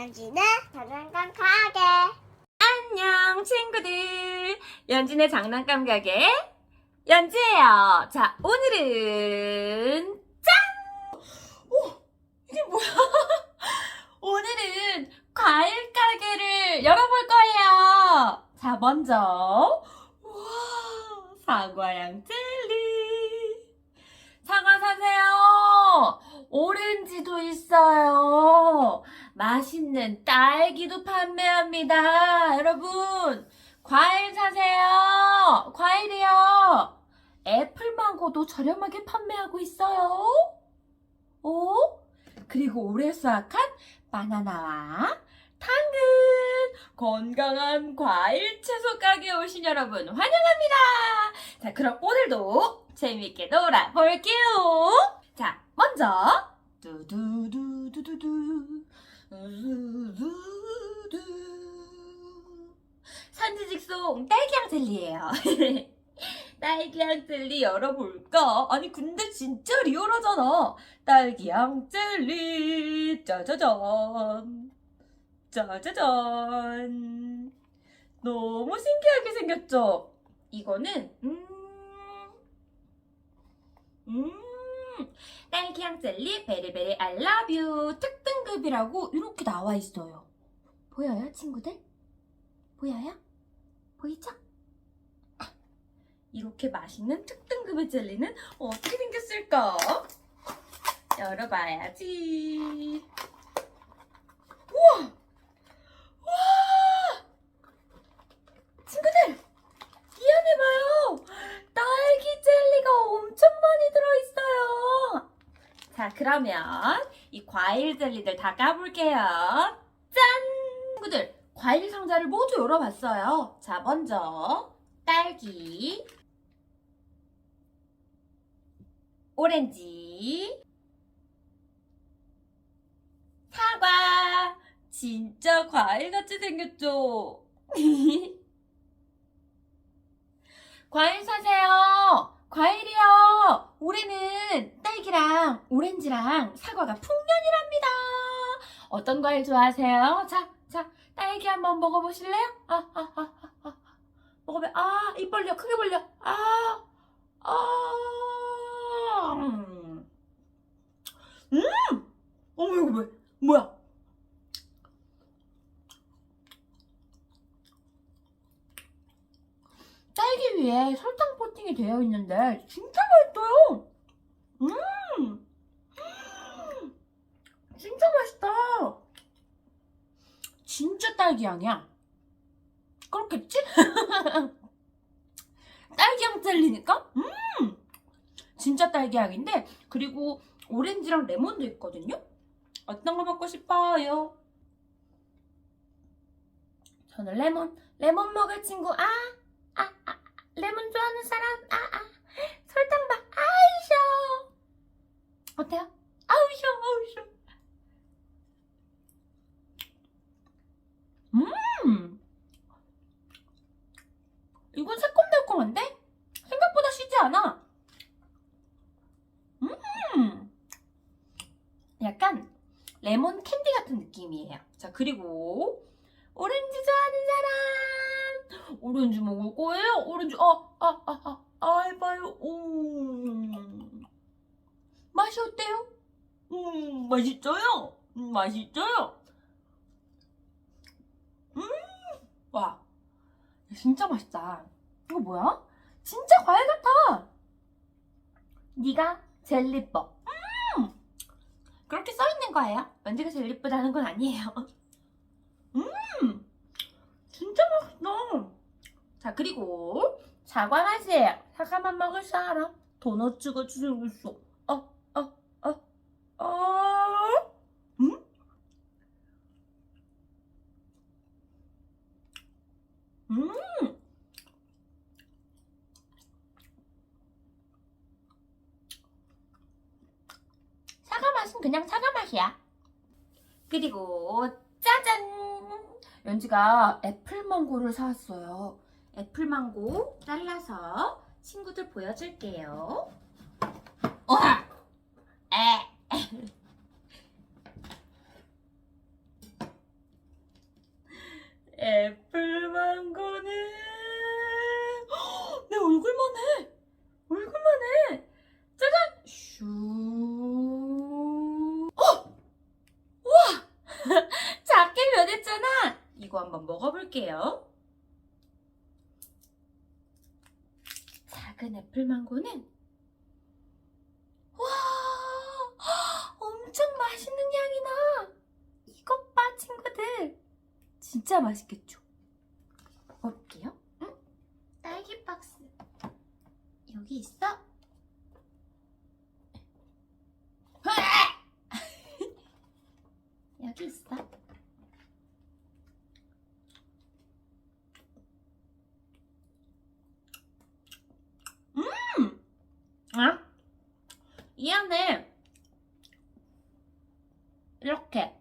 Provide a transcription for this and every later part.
연지는 장난감 가게. 안녕 친구들. 연진의 장난감 가게 연지예요. 자 오늘은 짠! 오 이게 뭐야? 오늘은 과일 가게를 열어볼 거예요. 자 먼저 우와 사과랑 젤리. 사과 사세요. 오렌지도 있어요 맛있는 딸기도 판매합니다. 여러분, 과일 사세요. 과일이요. 애플망고도 저렴하게 판매하고 있어요. 오? 그리고 올해 수확한 바나나와 당근, 건강한 과일 채소 가게에 오신 여러분 환영합니다. 자, 그럼 오늘도 재미있게 놀아볼게요. 자, 먼저 두두두두두두 두두두두 산지직송 딸기향 젤리예요. 딸기향 젤리 열어볼까? 아니 근데 진짜 리얼하잖아. 딸기향 젤리 짜자잔 짜자잔 너무 신기하게 생겼죠? 이거는 음 음. 딸기향 젤리 베리베리 알라뷰 특 등급이라고 이렇게 나와 있어요. 보여요, 친구들? 보여요? 보이죠? 이렇게 맛있는 특등급의 젤리는 어떻게 생겼을까? 열어봐야지. 우와! 우와! 친구들! 이 안에 봐요! 딸기 젤리가 엄청 많이 들어있어요. 자, 그러면 이 과일 젤리들 다 까볼게요. 짠! 친구들, 과일 상자를 모두 열어봤어요. 자, 먼저 딸기, 오렌지, 사과. 진짜 과일같이 생겼죠? 과일 사세요. 과일이요. 올해는 딸기랑 오렌지랑 사과가 풍년이랍니다. 어떤 과일 좋아하세요? 자, 자, 딸기 한번 먹어보실래요? 아, 아, 아, 아, 아. 먹어봐. 아, 입 벌려. 크게 벌려. 아, 아. 음. 음! 어머, 이거 뭐, 뭐야? 딸기 위에 설탕 코팅이 되어 있는데 진짜 맛있어요. 음, 진짜 맛있다. 진짜 딸기 향이야. 그렇겠지? 딸기향 젤리니까? 음, 진짜 딸기 향인데 그리고 오렌지랑 레몬도 있거든요. 어떤 거 먹고 싶어요? 저는 레몬, 레몬 먹을 친구 아. 아, 아, 레몬 좋아하는 사람, 아, 아, 설탕 봐, 아이셔. 어때요? 아우셔, 아우셔. 음, 이건 새콤달콤한데? 생각보다 시지 않아. 음, 약간 레몬 캔디 같은 느낌이에요. 자, 그리고 오렌지 좋아하는 사람. 오렌지 먹을 거예요? 오렌지, 아, 아, 아, 아, 아, 해봐요. 음. 맛이 어때요? 음, 맛있어요? 음, 맛있어요? 음, 와, 진짜 맛있다. 이거 뭐야? 진짜 과일 같아. 네가. 음, 그렇게 써 있는 거예요. 언제가 제일 이쁘다는 건 아니에요. 음, 진짜 맛있다. 자, 그리고 사과 맛이에요. 사과만 먹을 사람. 도넛츠가 주고 있어. 어, 어, 어, 어. 음? 음. 사과 맛은 그냥 사과 맛이야. 그리고 짜잔! 연지가 애플망고를 사왔어요. 애플망고 잘라서 친구들 보여줄게요. 와! 어? 에! 애플망고는 헉, 내 얼굴만 해 얼굴만 해 짜잔 슈 어! 우와 작게 변했잖아 이거 한번 먹어 볼게요 작은 애플망고는 와 엄청 맛있는 향이 나 이것 봐 친구들 진짜 맛있겠죠? 먹어볼게요. 응? 딸기 박스 여기 있어? 여기 있어. 음! 아? 이 안에 이렇게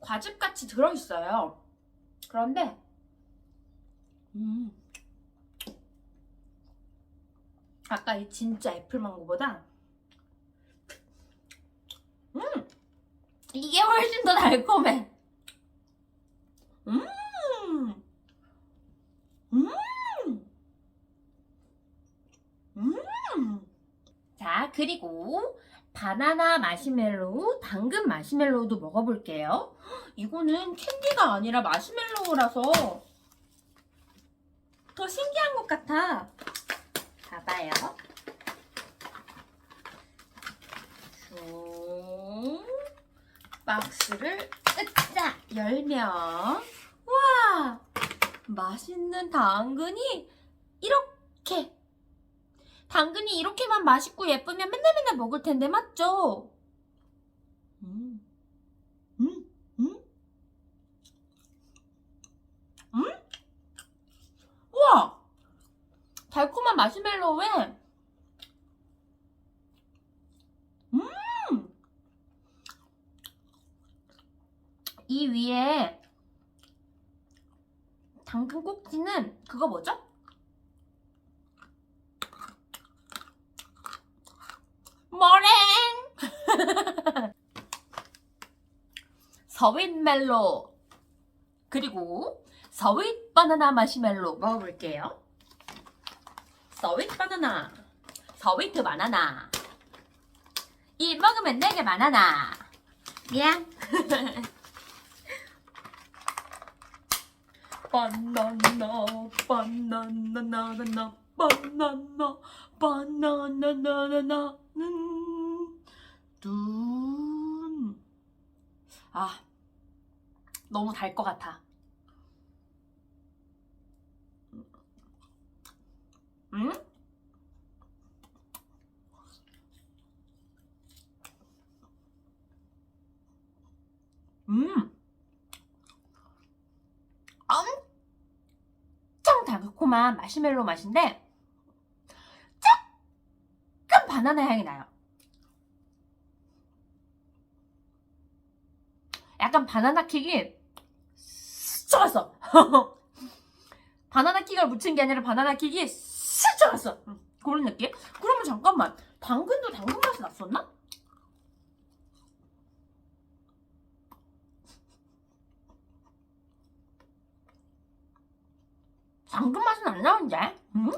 과즙같이 들어있어요. 그런데, 음, 아까 이 진짜 애플망고보다, 음, 이게 훨씬 더 달콤해. 음, 자, 그리고, 바나나 마시멜로우, 당근 마시멜로우도 먹어볼게요. 이거는 캔디가 아니라 마시멜로우라서 더 신기한 것 같아. 봐봐요. 쭉 박스를 으짜 열면 와 맛있는 당근이 이렇게 당근이 이렇게만 맛있고 예쁘면 맨날 맨날 먹을 텐데 맞죠? 음, 음, 음, 음? 우와! 달콤한 마시멜로우에 음! 이 위에 당근 꼭지는 그거 뭐죠? 머랭! 서윗 멜로 그리고 서윗 바나나 마시멜로 먹어볼게요. 서윗 바나나, 서윗 바나나. 이 먹으면 내게 바나나. 미안. 바나나, 바나나나나, 바나나, 바나나나나나 는 둔. 아, 너무 달 것 같아. 음? 음. 엄청 달콤한 마시멜로 맛인데 조금 바나나 향이 나요. 약간 바나나 킥이 스쳐갔어. 바나나 킥을 묻힌 게 아니라 바나나 킥이 스쳐갔어. 음, 그런 느낌? 그러면 잠깐만. 당근도 당근 맛이 났었나? 당근 맛은 안 나는데? 음.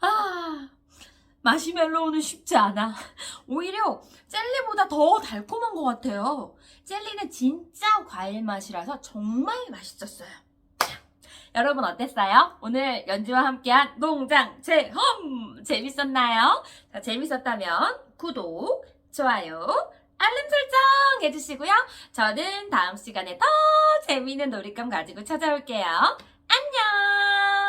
아, 마시멜로우는 쉽지 않아. 오히려 젤리보다 더 달콤한 것 같아요. 젤리는 진짜 과일 맛이라서 정말 맛있었어요. 자, 여러분 어땠어요? 오늘 연지와 함께한 농장 체험 재밌었나요? 자, 재밌었다면 구독, 좋아요, 알림 설정 해주시고요. 저는 다음 시간에 더 재미있는 놀잇감 가지고 찾아올게요. 안녕!